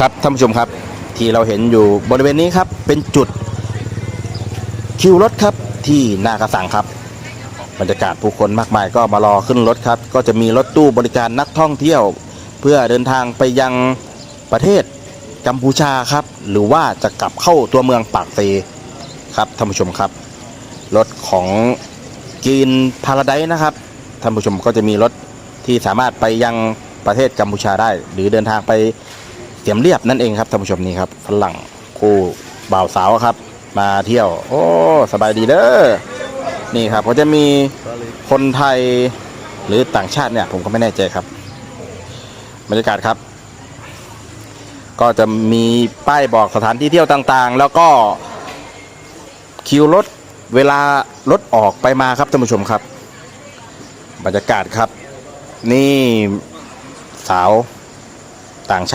ครับท่านผู้ชมครับที่เราเห็นอยู่บริเวณนี้ครับเป็นจุดคิวรถครับที่หนากระสังครับ บรรยากาศผู้คนมากมายก็มารอขึ้นรถครับ ก็จะมีรถตู้บริการนักท่องเที่ยว เพื่อเดินทางไปยังประเทศกัมพูชาครับ หรือว่าจะกลับเข้าตัวเมืองปากเซครับท่านผู้ชมครับรถของกีนพาราไดนะครับท่านผู้ชมก็จะมีรถที่สามารถไปยังประเทศกัมพูชาได้ หรือเดินทางไป เสียมเรียบนั่นเองครับท่านผู้ชมนี่ครับฝรั่งคู่บ่าวสาวครับ มาเที่ยว โอ้สบายดีเด้อนี่ครับก็จะมีคนไทยหรือต่างชาติเนี่ย ผมก็ไม่แน่ใจครับบรรยากาศครับ ก็จะมีป้ายบอกสถานที่เที่ยวต่างๆ แล้วก็คิวรถเวลารถออกไปมาครับท่านผู้ชมครับ บรรยากาศครับ นี่สาวต่างชาติ